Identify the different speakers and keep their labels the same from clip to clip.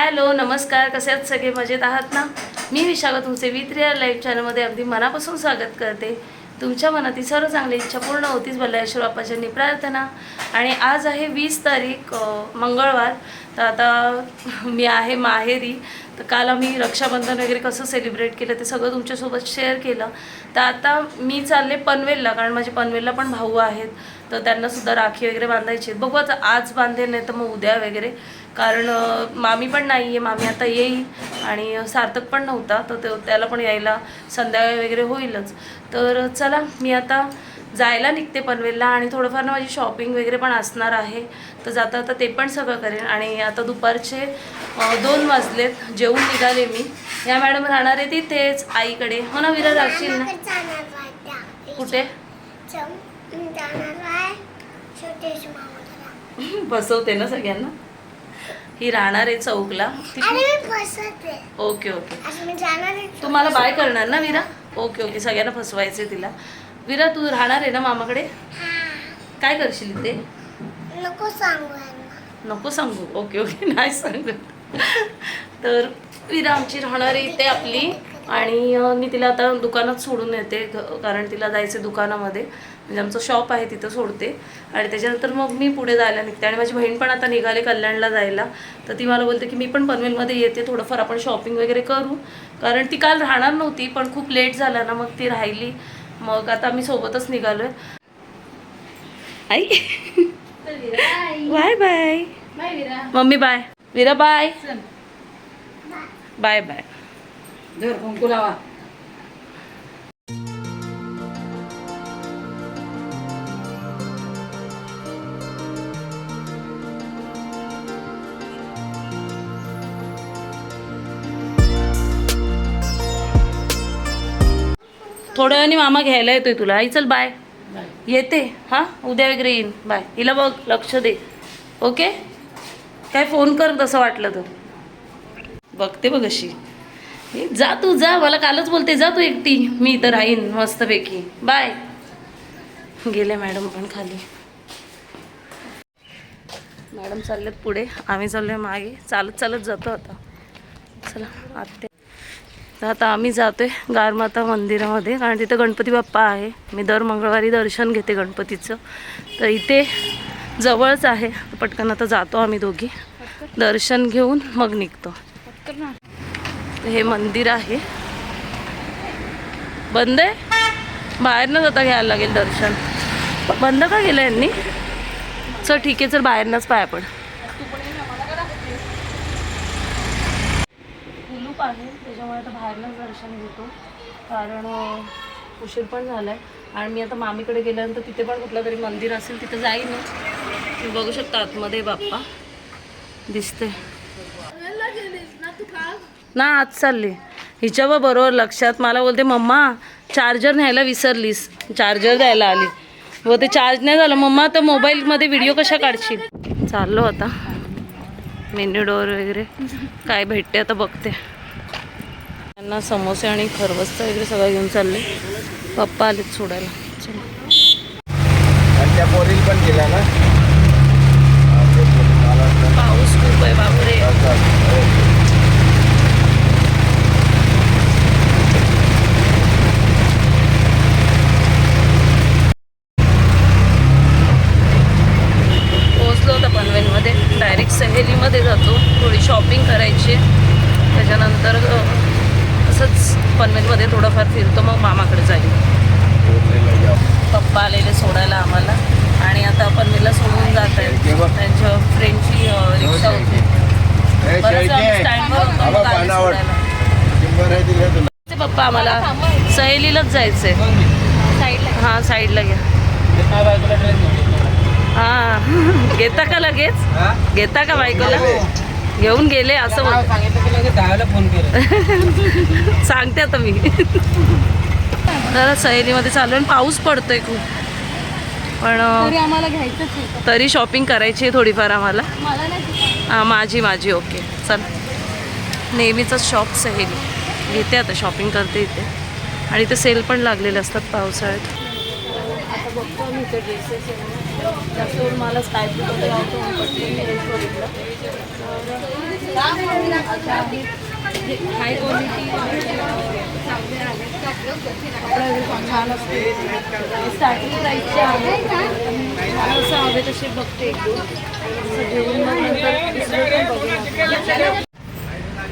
Speaker 1: Hello नमस्कार. कसे आहेत? सगळे मजेत आहात ना? मी विशाखा तुमचे विथ रिअल लाईफ चॅनलमध्ये अगदी मनापासून स्वागत करते. तुमच्या मनातील सर्व चांगली इच्छा पूर्ण होतीच बल्लेश्वर बाप्पाच्यांनी प्रार्थना. आणि आज आहे वीस तारीख मंगळवार. तर आता मी आहे माहेरी. तर काल आम्ही रक्षाबंधन वगैरे कसं सेलिब्रेट केलं ते सगळं तुमच्यासोबत शेअर केलं. तर आता मी चालले पनवेलला कारण माझे पनवेलला पण भाऊ आहेत. तर त्यांनासुद्धा राखी वगैरे बांधायची आहेत. बघू आता आज बांधे नाही तर मग उद्या वगैरे. कारण मामी पण नाही आहे मामी आता येईल आणि सार्थक पण नव्हता तर तो त्याला पण यायला संध्याकाळी वगैरे होईलच. तर चला मी आता जायला निघते पनवेलला आणि थोडंफार ना माझी शॉपिंग वगैरे पण असणार आहे. तर जाता आता ते पण सगळं करेन आणि आता दुपारचे दोन वाजलेत जेवून निघाले मी. या मॅडम राहणार आहे तिथेच आईकडे. हो ना विरा राहशील ना? कुठे? बसवते ना सगळ्यांना? ही राहणार आहे चौकला. ती- ओके ओके. तू मला बाय करणार ना विरा? Okay okay. सगळ्यांना फसवायचे तिला. विरा तू राहणार आहे ना मामाकडे? काय करशील इथे?
Speaker 2: नको सांगू.
Speaker 1: नको सांगू. Okay okay. नाही सांगत. तर विरा आमची राहणार आहे इथे आपली. आणि मी तिला आता दुकानात सोडून येते कारण तिला जायचं दुकानामध्ये. म्हणजे आमचं शॉप आहे तिथं सोडते. आणि त्याच्यानंतर मग मी पुढे जायला निघते. आणि माझी बहीण पण आता निघाले कल्याणला जायला. तर ती मला बोलते की मी पण पनवेलमध्ये येते. थोडंफार आपण शॉपिंग वगैरे करू. कारण ती काल राहणार नव्हती पण खूप लेट झाला ना मग ती राहिली. मग आता आम्ही सोबतच निघालोय. आई. Bye bye mummy bye Veera bye bye bye
Speaker 3: धर कुंकू लावा.
Speaker 1: थोड्या वेळाने मामा घ्यायला येतोय तुला. आई चल बाय येते. हां? उद्या वगैरे येईन. बाय हिला बघ लक्ष दे. ओके काय फोन कर तसं वाटलं तर. बघते बघ अशी. जा तू जा. मला कालच बोलते जा तू एकटी. मी इथं राहीन मस्तपैकी. बाय गेले मॅडम पण खाली. मॅडम चाललेत पुढे. आम्ही चाललोय मागे. चालत चालत जातो आता. चला आत्या. तर आता आम्ही जातो आहे गारमाता मंदिरामध्ये कारण तिथं गणपती बाप्पा आहे. मी दर मंगळवारी दर्शन घेते गणपतीचं. तर इथे जवळच आहे. पटकन आता जातो आम्ही दोघी. दर्शन घेऊन मग निघतो. हे मंदिर आहे. बंद आहे? बाहेरनं जाता घ्यायला लागेल दर्शन. बंद का केलं यांनी? चल ठीक आहे चल बाहेरनंच पाया आपण आहे. त्याच्यामुळे आता बाहेरनंच दर्शन घेतो. कारण उशीर पण झाला आहे आणि मी आता मामीकडे गेल्यानंतर तिथे पण कुठलं तरी मंदिर असेल तिथं जाईन. तुम्ही बघू शकता आतमध्ये बाप्पा. दिसते ना आज चालली. हिच्या बा बरोबर लक्षात. मला बोलते मम्मा चार्जर न्यायला विसरलीस. चार्जर द्यायला आली. व ते चार्ज नाही झालं. मम्मा तर मोबाईलमध्ये व्हिडिओ कशा काढशील? चाललो आता. मेन्यू डोअर वगैरे. काय भेटते आता बघते. त्यांना समोसे आणि खरवस्त वगैरे सगळं घेऊन चालले. पप्पा आलेत सोडायला. पाऊस खूप आहे बापरे. पोहोचलो होतं पनवेलमध्ये. डायरेक्ट सहेलीमध्ये जातो. थोडी शॉपिंग करायची. त्याच्यानंतर असंच पनवेलमध्ये थोडंफार फिरतो मग मामाकडे जाईल. पप्पा आलेले सोडायला आम्हाला. आणि आता पनवेलला सोडून जात आहेत. त्यांच्या फ्रेंडची रिक्षा होती. स्टँडवर. सोडायला.
Speaker 4: आहे.
Speaker 1: ते पप्पा आम्हाला सहेलीलाच जायचंय. हां साईडला घ्या. हां. घेता का लगेच? घेता का बायकोला? घेऊन गेले असं सांगते आता मी. जरा सहेलीमध्ये चालू आहे आणि पाऊस पडतोय खूप. पण
Speaker 2: आम्हाला
Speaker 1: तरी शॉपिंग करायची आहे थोडीफार आम्हाला. हां माझी माझी ओके. चल. नेहमीचाच शॉप सहेली. घेते आता शॉपिंग करते इथे. आणि इथे सेल पण लागलेले असतात पावसाळ्यात. जास्त करून मला स्काय ब्लू कलर आवडतो बघितलं हाय क्वालिटी वगैरे छान असते स्टार्टिंग प्राईसचे असं हवे तसे बघते. घेऊन मग नंतर.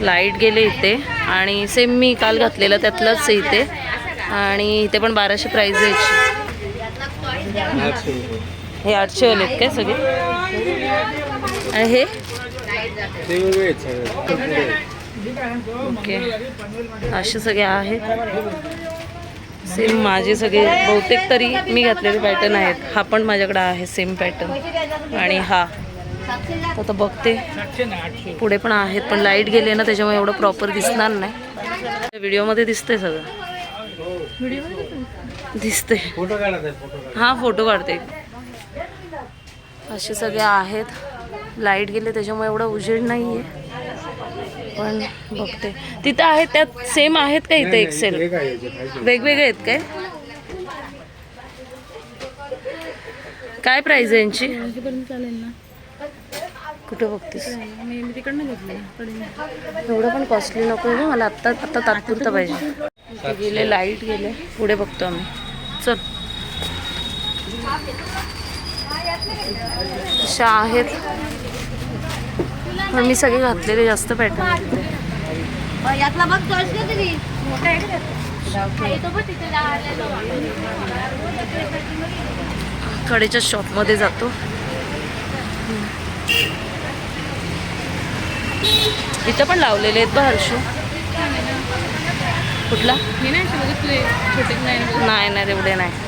Speaker 1: लाइट गेले इथे आणि सेम मी काल घातलेलं त्यातलंच आहे इथे. आणि इथे पण बाराशे प्राईज आहे. याची.
Speaker 4: आठशे रुपये.
Speaker 1: हे आठशे वाले आहेत काय सगळे? आणि हे?
Speaker 4: सगळे.
Speaker 1: ओके. असे सगळे आहेत. सेम माझे सगळे बहुतेक तरी मी घातलेले पॅटर्न आहेत. हा पण माझ्याकडे आहे सेम पॅटर्न आणि हा. आता बघते. पुढे पण आहेत पण लाइट गेले ना त्याच्यामुळे एवढं प्रॉपर दिसणार नाही. व्हिडिओमध्ये दिसतंय सगळं. दिसते
Speaker 4: आहे फोटो काढ
Speaker 1: हा फोटो काढते. असे सगळे आहेत. लाइट गेले त्याच्यामुळे एवढा उजेड नाही आहे पण बघते. तिथं आहेत त्यात सेम आहेत का इथे एक्सेल. वेगवेगळे आहेत काय? काय प्राइस आहे यांची?
Speaker 2: ना
Speaker 1: कुठं बघतेस? एवढं पण कॉस्टली नको आहे मला आत्ता आत्ता तात्पुरतं पाहिजे. गेले लाइट गेले. पुढे बघतो आम्ही. चल. अशा आहेत. पण मी सगळे घातलेले जास्त पॅटर्न
Speaker 2: यातला बघ चॉईस घे तरी मोठा आहे का तो पण तिथे
Speaker 1: कडेच्या शॉपमध्ये जातो. इथं पण लावलेले आहेत बघ हर्षू. कुठला?
Speaker 2: मी नाही बघितले. छोटे नाही?
Speaker 1: नाही नाही तेवढे नाही.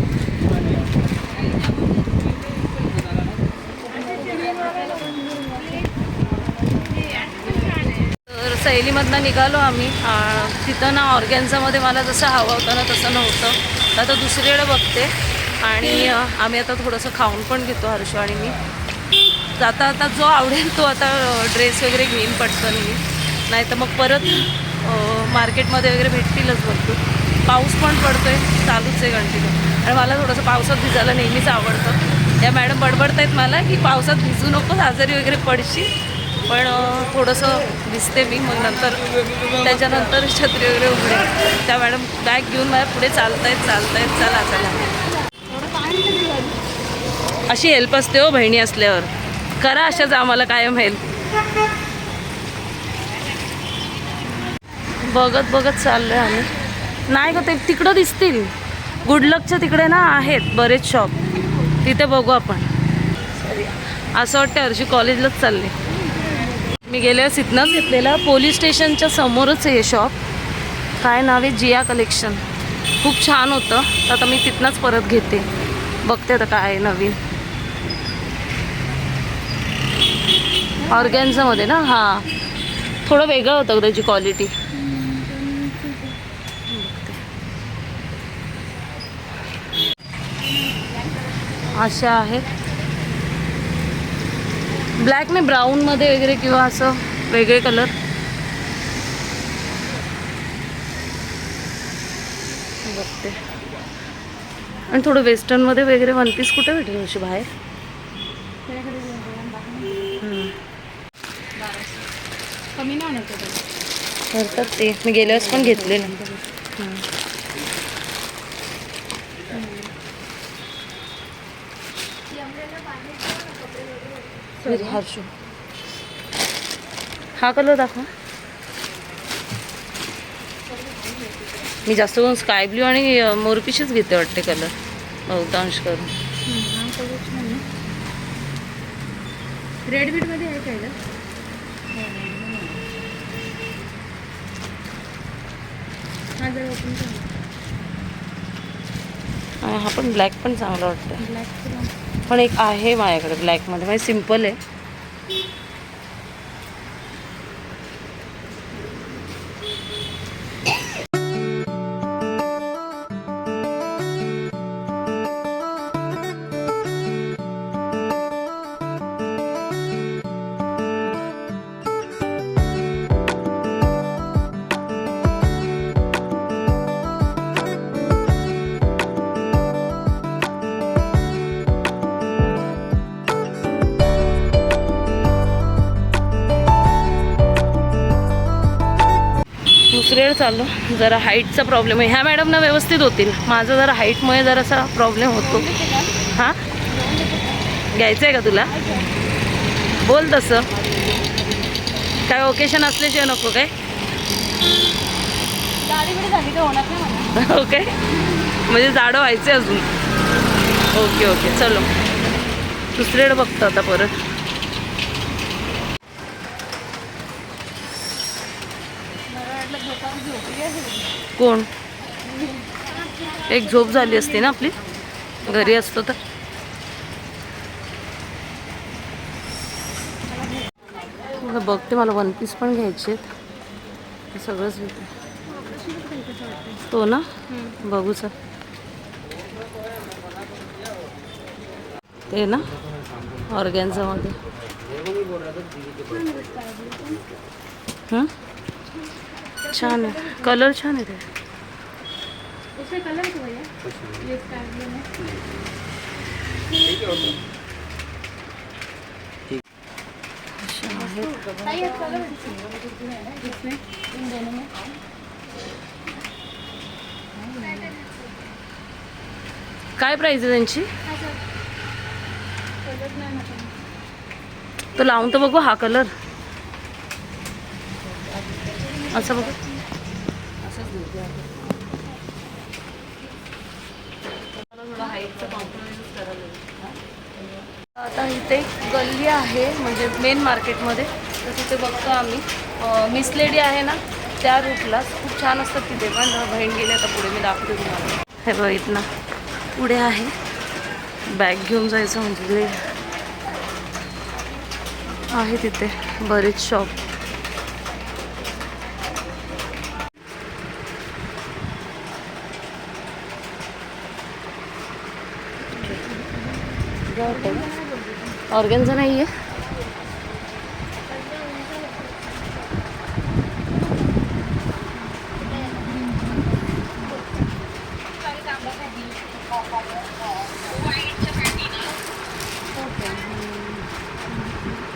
Speaker 1: सैलीमधनं निघालो आम्ही. तिथं ना ऑर्गॅन्झामध्ये मला जसं हवं होतं ना तसं नव्हतं. आता दुसरीकडे बघते. आणि आम्ही आता थोडंसं खाऊन पण घेतो हर्षू आणि मी. जाता आता जो आवडेल तो आता ड्रेस वगैरे घेईन पटकन मी. नाही तर मग परत मार्केटमध्ये वगैरे भेटतीलच भरपूर. पाऊस पण पडतो आहे चालूच आहे कंटिन्यू आणि मला थोडंसं पावसात भिजायला नेहमीच आवडतं. या मॅडम बडबडत आहेत मला की पावसात भिजू नकोस आजारी वगैरे पडशील. पण थोडंसं दिसते मी मग नंतर. त्याच्यानंतर छत्री वगैरे उघडे. त्या मॅडम बॅग घेऊन मला पुढे चालतायत चालतायत चला चला. अशी हेल्प असते हो बहिणी असल्यावर. करा अशाच आम्हाला कायम हेल्प बघत बघत चाललोय आम्ही. नाही का ते तिकडं दिसतील. गुडलकच्या तिकडे ना आहेत बरेच शॉप तिथे बघू आपण. असं वाटतं हरशी कॉलेजलाच चालले. मी गेल्या वेळेस इथनंच पोलीस स्टेशनच्या समोरच आहे हे शॉप काय नाव आहे? जिया कलेक्शन खूप छान होतं. तर आता मी तिथनंच परत घेते. बघते आता काय आहे नवीन. ऑर्गॅन्झामध्ये ना? हां. थोडं वेगळं होतं त्याची क्वालिटी अशा आहेत. ब्लॅक नाही ब्राऊनमध्ये वगैरे किंवा असं वेगळे कलर बघते. आणि थोडं वेस्टर्नमध्ये वगैरे वन पीस कुठे भेटेल अशी बाहेर.
Speaker 2: कमी नाही आणत.
Speaker 1: करतात ते. मी गेल्या वेळेस पण हा कलर दाखवा. मी जास्त करून स्काय ब्ल्यू आणि मोरपिशीच घेते वाटते कलर बहुतांश करून.
Speaker 2: हा. रेड बीटमध्ये आहे काय? हा जर ओपन
Speaker 1: हा पण ब्लॅक पण चांगला वाटतं पण एक आहे माझ्याकडे ब्लॅकमध्ये म्हणजे सिंपल आहे. चाललो जरा हाईटचा प्रॉब्लेम आहे. ह्या मॅडमना व्यवस्थित होतील. माझं जरा हाईटमुळे जरासा प्रॉब्लेम होतो. हां? घ्यायचं आहे का तुला? बोल तसं. काय ओकेशन असल्याशिवाय नको काय? ओके. म्हणजे जाडं व्हायचं अजून. Okay okay. चलो. दुसरीकडे बघतो आता परत
Speaker 2: मला वाटलं झोपावर झोपली आहे
Speaker 1: कोण? एक झोप झाली असती ना आपली? घरी असतो तर. बघते मला वन पीस पण घ्यायचे आहेत. सगळंच तो ना? बघू सर. ते ना? ऑर्गॅन्झामध्ये छान आहे. कलर छान आहे ते.
Speaker 2: कलर है
Speaker 1: काय प्राईज आहे त्यांची?
Speaker 2: कलर नाही ना
Speaker 1: तो लावून तर बघू हा कलर असं बघू. आता इथे गल्ली आहे म्हणजे मेन मार्केटमध्ये तर तिथे बघतो आम्ही. मिस लेडी आहे ना त्या रूटला खूप छान असतात तिथे पण. बहीण गेली आता पुढे मी दाखवते तुम्हाला. हे बघ इथनं. पुढे आहे. बॅग घेऊन जायचं म्हणजे आहे तिथे. बरेच शॉप ऑर्गेन्झा नाही आहे.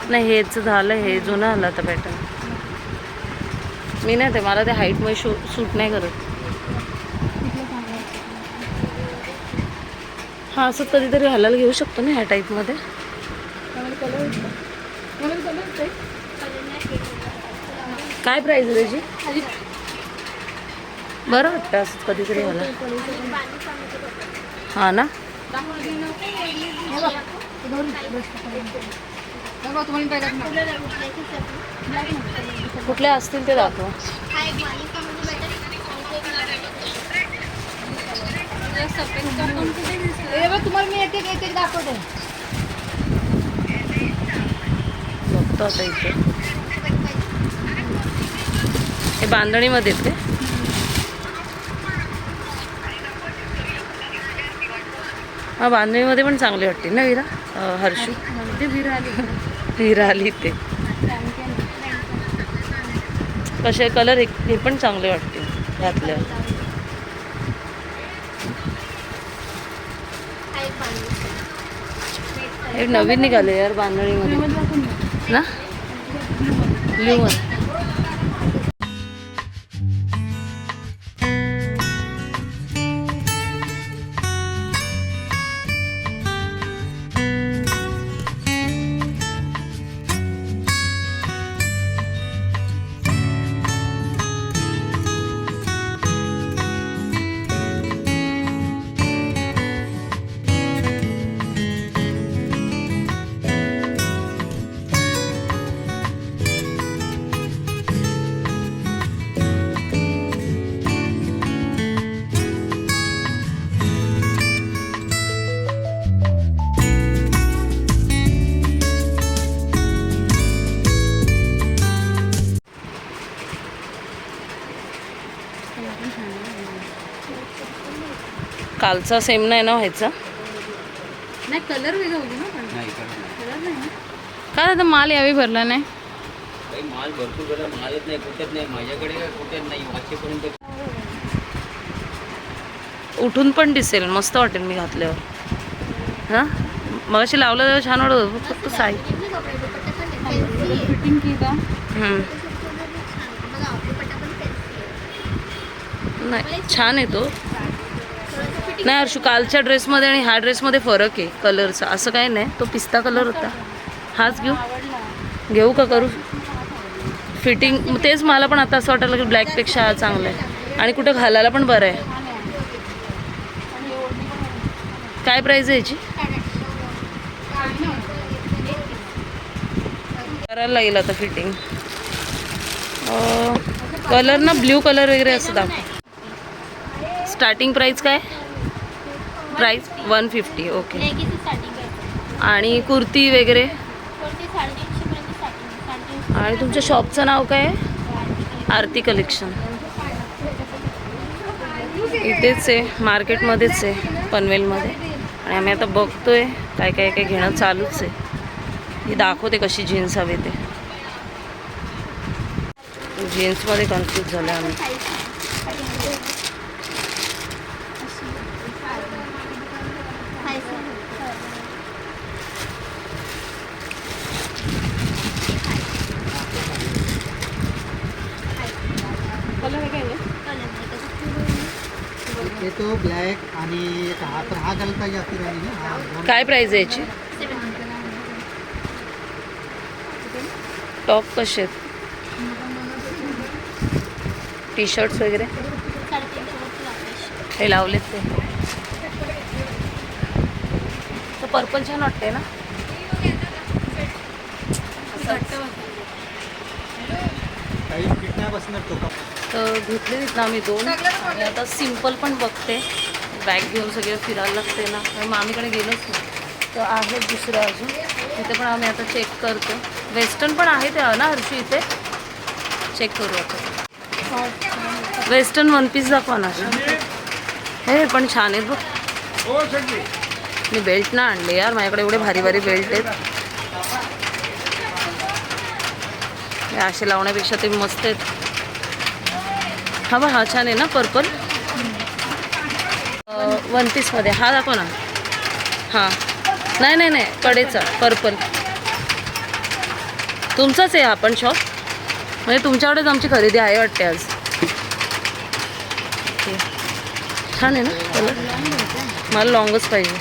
Speaker 1: नाही हेच झालं हे जुनं आलं आता पॅटर्न मी नाही ते मला ते हाईटमुळे शू सूट नाही करत. हां असं कधीतरी घालायला घेऊ शकतो ना ह्या टाईपमध्ये
Speaker 2: कलर कलर
Speaker 1: काय प्राईज आहे त्याची? बरं वाटतं असं कधीतरी मला. हां ना? कुठले असतील ते दाखव.
Speaker 2: तुम्हाला मी एक एक दाखवते.
Speaker 1: बघतो आता इथे. हे बांधणीमध्ये ते. हा बांधणीमध्ये पण चांगली वाटते ना विरा? हर्षू?
Speaker 2: विर आली
Speaker 1: ते. कसे कलर हे पण चांगले वाटते घातल्या हे नवीन निघाले यार बांधणीमध्ये. ना ब्ल्यू कालचा सेम नाही ना व्हायचा.
Speaker 2: नाही कलर वेगळा होतो ना पण.
Speaker 3: नाही करत नाही.
Speaker 2: कलर नाही ना?
Speaker 5: काय आता माल यावेळी भरला नाही?
Speaker 3: माल भरपूर गेला मालच नाही कुठेच नाही माझ्याकडे काय कुठेच नाही वाचेपर्यंत
Speaker 1: उठून पण दिसेल मस्त वाटेल मी घातल्यावर. हां? मग अशी लावलं तेव्हा छान वाटत होतं. फक्त साई. नाही छान आहे तो. नाही हर्षू कालच्या ड्रेसमध्ये आणि ह्या ड्रेसमध्ये फरक आहे कलरचा. असं काही नाही. तो पिस्ता कलर होता. हाच घेऊ. घेऊ का करू? फिटिंग तेच मला पण आता असं वाटायला की ब्लॅकपेक्षा हा चांगला आहे. आणि कुठं घालायला पण बरं आहे. काय प्राईज आहे याची? करायला लागेल आता फिटिंग कलर ना ब्ल्यू कलर वगैरे असं दाखव. स्टार्टिंग प्राईस काय? Price one fifty okay. आणि कुर्ती वगैरे?
Speaker 2: साडेतीनशे
Speaker 1: आणि तुमच्या शॉपचं नाव काय आहे? आरती कलेक्शन. इथेच आहे मार्केटमध्येच आहे पनवेलमध्ये. आणि आम्ही आता बघतोय काय काय काय घेणं चालूच आहे. ही दाखवते कशी जीन्स हवे ते. जीन्समध्ये कन्फ्यूज झालं आम्ही.
Speaker 6: ब्लॅक आणि एक हा तर हा घालता ना? हा दोन
Speaker 1: काय प्राईज आहे याची? टॉप कसे आहेत? टी शर्ट्स वगैरे? हे लावलेत ते. तर पर्पल छान वाटते ना?
Speaker 6: काही फिट नाही बसणार तो का
Speaker 1: तर घेतले तिथं आम्ही दोन. आणि आता सिंपल पण बघते. बॅग घेऊन सगळं फिरायला लागते ना. आणि मामीकडे गेलोच नाही. तर आहे दुसरं अजून. तिथे पण आम्ही आता चेक करतो. वेस्टर्न पण आहे ते ना हर्षी इथे? चेक करू आता. वेस्टर्न वन पीस दाखवा ना. हे पण छान आहेत बघ. मी बेल्ट ना आणले यार. माझ्याकडे एवढे भारी भारी बेल्ट आहेत. असे लावण्यापेक्षा ते मस्त आहेत. हा बघ हा छान आहे ना पर्पल वन पीसमध्ये हा दाखव ना. हां. नाही नाही नाही. कडेचा पर्पल तुमचाच आहे हा पण शॉप म्हणजे तुमच्याकडेच आमची खरेदी आहे वाटते आज. छान आहे ना कलर मला लॉंगच पाहिजे.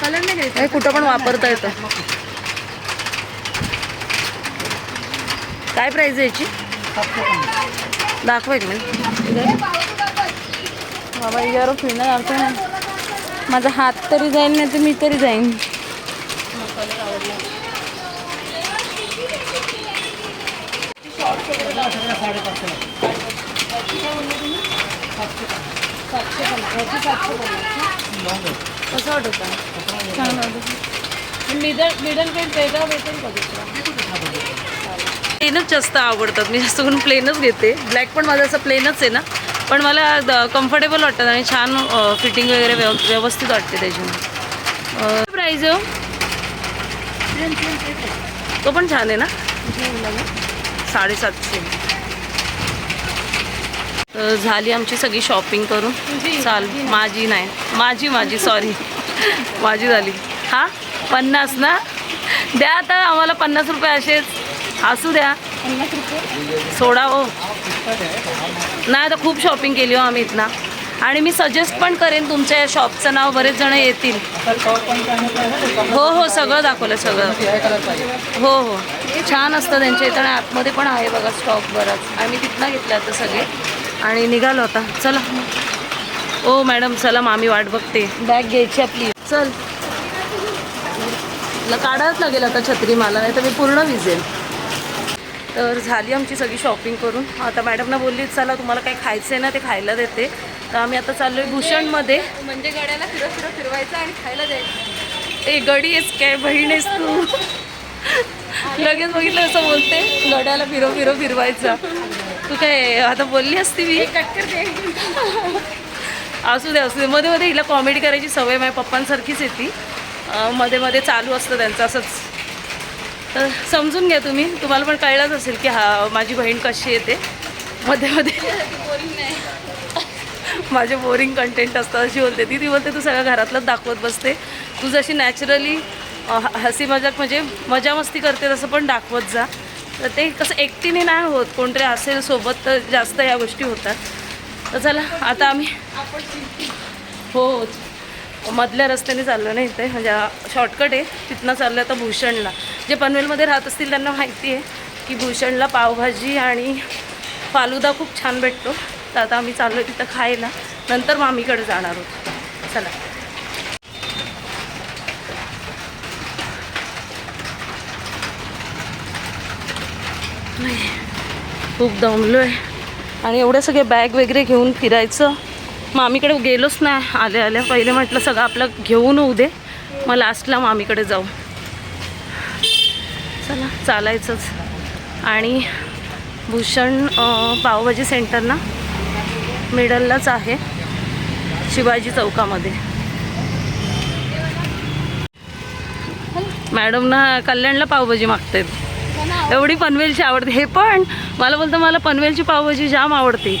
Speaker 2: कलर नाही
Speaker 1: कुठं पण वापरता येतं. काय प्राईज आहे याची? दाखवा एक मिनिट
Speaker 5: बाबा यावर फिरणं अर्थ ना. माझा हात तरी जाईल नाही तर मी तरी जाईन.
Speaker 1: कसं वाटत
Speaker 5: चांगलं
Speaker 1: मिडल मिडल पेंट वेगळा भेटेल का दुसरा प्लेनच जास्त आवडतात. मी जास्त करून प्लेनच घेते. ब्लॅक पण माझं असं प्लेनच आहे ना. पण मला कम्फर्टेबल वाटतात आणि छान फिटिंग वगैरे व्यव व्यवस्थित वाटते त्याची प्राईज आहे हो? तो पण छान आहे ना? साडेसातशे. झाली आमची सगळी शॉपिंग करून. चाल माझी नाही. माझी माझी सॉरी माझी झाली. हा? पन्नास ना? द्या आता आम्हाला पन्नास रुपये असेच. असू द्या. सोडा हो. नाही आता खूप शॉपिंग केली हो आम्ही इथना. आणि मी सजेस्ट पण करेन तुमच्या या शॉपचं नाव बरेच जण येतील. हो हो सगळं दाखवलं सगळं. हो हो. छान असतं त्यांच्या इथं. आणि आतमध्ये पण आहे बघा स्टॉक बराच. आम्ही तिथनं घेतलं आता सगळे. आणि निघालो आता. चला. ओ मॅडम चला मामी वाट बघते. बॅग घ्यायची आपली. चल. काढायच लागेल आता छत्री मला. नाही तर मी पूर्ण विजेल. तर झाली आमची सगळी शॉपिंग करून. आता मॅडमना बोलली चला तुम्हाला काही खायचं आहे ना ते खायला देते. तर आम्ही आता चाललो आहे भूषणमध्ये.
Speaker 2: म्हणजे गड्याला फिरव फिरव फिरवायचं आणि खायला द्यायचं.
Speaker 1: ए गडी आहेस काय? बहीण आहेस तू. लगेच बघितलं असं बोलते. गड्याला फिरव फिरव फिरवायचा. तू काय आता बोलली असती मी? असू दे असू दे. मध्ये मध्ये हिला कॉमेडी करायची सवय माझ्या पप्पांसारखीच येते मध्ये मध्ये चालू असतं त्यांचं असंच. तर समजून घ्या तुम्ही. तुम्हाला पण कळलंच असेल की हा माझी बहीण कशी येते मध्ये मध्ये माझे बोरिंग कंटेंट असतात अशी बोलते. ती ती बोलते तू सगळं घरातलंच दाखवत बसते. तू जशी नॅचरली हसी मजाक म्हणजे मजा मस्ती करते तसं पण दाखवत जा. तर ते कसं एकटीने नाही होत. कोणतरी असेल सोबत तर जास्त या गोष्टी होतात. तर चला आता आम्ही हो. मधल्या रस्त्याने चाललो नाही इथे. म्हणजे शॉर्टकट आहे. तिथनं चाललं आता भूषणला. जे पनवेलमध्ये राहत असतील त्यांना माहिती आहे की भूषणला पावभाजी आणि फालुदा खूप छान भेटतो. तर आता आम्ही चाललो आहे तिथं खायला. नंतर मामीकडे जाणार आहोत. चला. खूप दमलो आहे आणि एवढे सगळे बॅग वगैरे घेऊन फिरायचं. मामीकडे गेलोच नाही. आल्या आल्या. पहिले म्हटलं सगळं आपलं घेऊन होऊ दे. मग लास्टला मामीकडे जाऊ. चला चालायचंच. आणि भूषण पावभाजी सेंटर ना मिडललाच आहे. शिवाजी चौकामध्ये. मॅडम ना कल्याणला पावभाजी मागतात एवढी पनवेलची आवडते. हे पण मला बोलतं मला पनवेलची पावभाजी जाम आवडते.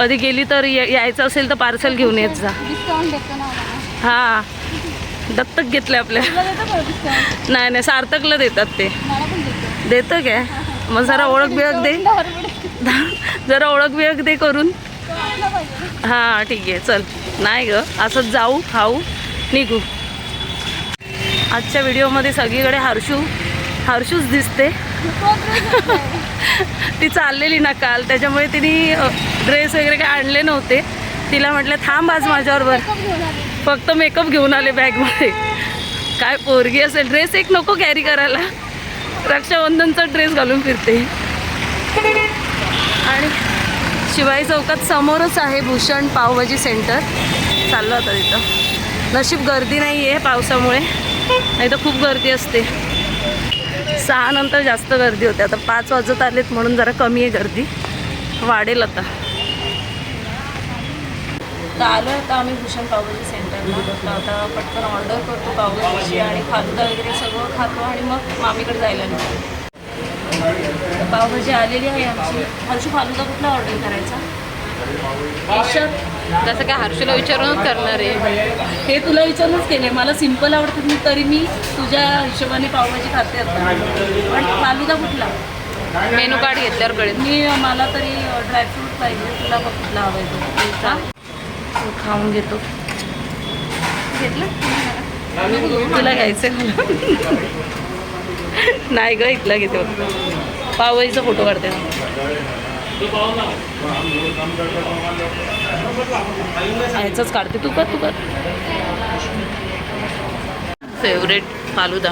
Speaker 1: कधी गेली तर या- यायचं असेल तर पार्सल घेऊन येत जा. हां. दत्तक घेतले आपल्या. नाही नाही सार्थकला देतात ते.
Speaker 2: देतो.
Speaker 1: काय? मग जरा ओळख बिळख दे. जरा ओळख बिळख दे करून. हां ठीक आहे चल. नाही ग असंच जाऊ खाऊ निघू. आजच्या व्हिडिओमध्ये सगळीकडे हर्षू हर्षूच दिसते. ती चाललेली ना काल. त्याच्यामुळे तिने ड्रेस वगैरे काय आणले नव्हते. तिला म्हटलं थांब आज माझ्याबरोबर. फक्त मेकअप घेऊन आले बॅगमध्ये काय पोरगी असेल. ड्रेस एक नको कॅरी करायला. रक्षाबंधनचा ड्रेस घालून फिरते आणि शिवाई चौकात समोरच आहे भूषण पावभाजी सेंटर चाललं आता तिथं. नशीब गर्दी नाही आहे पावसामुळे. नाही तर खूप गर्दी असते. सहा नंतर जास्त गर्दी होते. आता पाच वाजत आलेत म्हणून जरा कमी आहे गर्दी. वाढेल आता. तर आलो आता आम्ही भूषण पावभाजी सेंटरला आता पटकन ऑर्डर करतो पावभाजीची आणि खाद्य वगैरे सगळं खातो आणि मग मामीकडे जायला निघतो. पावभाजी आलेली आहे आमची. हर्षू फालुदा कुठला ऑर्डर करायचा?
Speaker 5: जसं काय हर्षूला विचारूनच करणार आहे.
Speaker 1: हे तुला विचारूनच केले मला सिंपल आवडतं मी तरी मी तुझ्या हिशोबाने पावभाजी खाते आता. पण फालुदा कुठला?
Speaker 5: मेनू कार्ड घेतल्यावर कळेल.
Speaker 1: मी मला तरी ड्रायफ्रूट पाहिजे. तुला बघ कुठला हवा आहे तो तो खाऊन घेतो. घेतलं? तुला घ्यायचं आहे मला? नाही ग इथला घेते फक्त. पावभाजीचा फोटो काढते. ह्याचाच काढते. तू कर तू कर. फेवरेट फालुदा?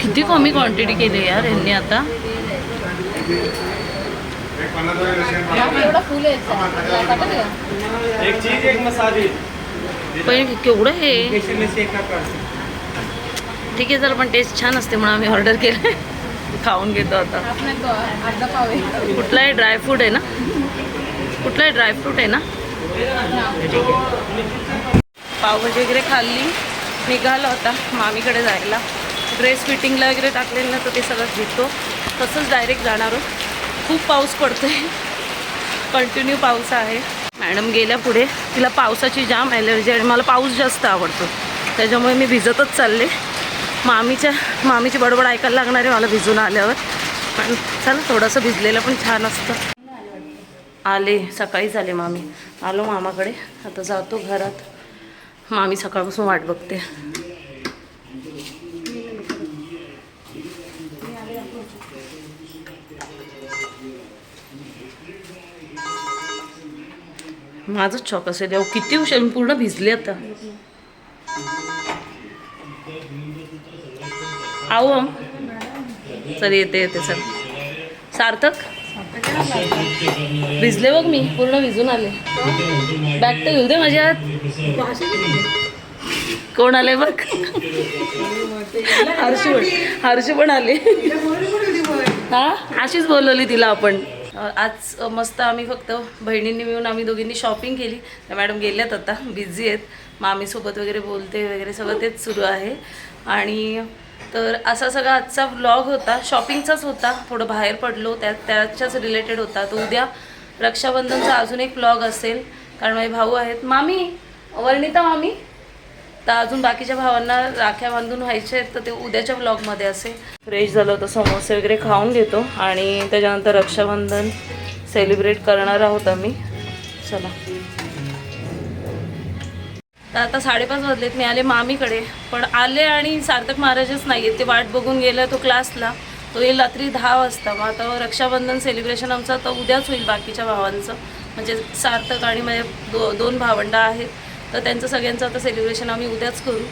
Speaker 1: किती कमी क्वांटिटी केली यार यांनी आता?
Speaker 2: एवढा फुल आहे
Speaker 4: एक चीज एक मसाले.
Speaker 1: पण केवढं हे? ठीक आहे चला पण टेस्ट छान असते म्हणून आम्ही ऑर्डर केलं खाऊन घेतो आता. कुठलाही ड्रायफ्रूट आहे ना? कुठलाही ड्रायफ्रूट आहे ना? ठीक आहे. पावभाजी वगैरे खाल्ली निघालो होता मामीकडे जायला. ड्रेस फिटिंगला वगैरे टाकलेलं ना तर ते सगळं घेतो. तसंच डायरेक्ट जाणार खूप पाऊस पडतोय. कंटिन्यू पाऊस आहे. मॅडम गेल्या पुढे तिला पावसाची जाम ॲलर्जी आणि मला पाऊस जास्त आवडतो. त्याच्यामुळे मी भिजतच चालले. मामीच्या मामीची बडबड ऐकायला लागणार आहे मला भिजून आल्यावर. पण चला थोडंसं भिजलेलं पण छान असतं. आले सकाळीच आले मामी. आलो मामाकडे. आता जातो घरात. मामी सकाळपासून वाट बघते. माझंच शॉक असेल. अहो किती उशीर पूर्ण भिजले आता. आहो चल येते येते चल. सार्थक? भिजले बघ मी पूर्ण भिजून आले. बॅग तर घेऊ दे माझ्यात. कोण आले बघ? हर्षू पण. हर्षू पण आले. हा? अशीच बोलवली तिला आपण. आज मस्त आम्ही फक्त बहिणींनी मिळून आम्ही दोघींनी शॉपिंग केली. त्या मॅडम गेल्यात आता बिझी आहेत. मामीसोबत वगैरे बोलते वगैरे सगळं तेच सुरू आहे. आणि तर असा सगळा आजचा व्लॉग होता. शॉपिंगचाच होता. थोडं बाहेर पडलो. त्या त्याच्याच रिलेटेड होता. तर उद्या रक्षाबंधनचा अजून एक व्लॉग असेल. कारण माझे भाऊ आहेत. मामी वर्णिता मामी. तर अजून बाकीच्या भावांना राख्या बांधून व्हायचे आहेत तर ते उद्याच्या व्लॉगमध्ये असेल. फ्रेश झालं होतं. समोसे वगैरे खाऊन घेतो. आणि त्याच्यानंतर रक्षाबंधन सेलिब्रेट करणार आहोत आम्ही. चला. तर आता साडेपाच वाजलेत मी आले मामीकडे. पण आले आणि सार्थक महाराजच नाही आहेत ते वाट बघून गेलं तो क्लासला. तो येईल रात्री दहा वाजता. मग आता रक्षाबंधन सेलिब्रेशन आमचं आता उद्याच होईल बाकीच्या भावांचं. म्हणजे सार्थक आणि माझे दो दोन भावंडं आहेत. तर त्यांचं सगळ्यांचं आता सेलिब्रेशन आम्ही उद्याच करू.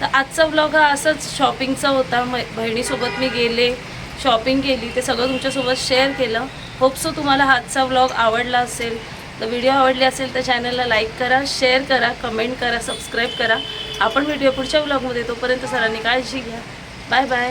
Speaker 1: तर आजचा ब्लॉग हा असंच शॉपिंगचा होता. मै बहिणीसोबत मी गेले शॉपिंग केली. ते सगळं तुमच्यासोबत शेअर केलं. होप सो तुम्हाला आजचा ब्लॉग आवडला असेल. तर व्हिडिओ आवडली असेल तर चॅनलला लाईक करा शेअर करा कमेंट करा सबस्क्राईब करा. आपण व्हिडिओ पुढच्या ब्लॉगमध्ये तोपर्यंत सरांनी काळजी घ्या. Bye bye.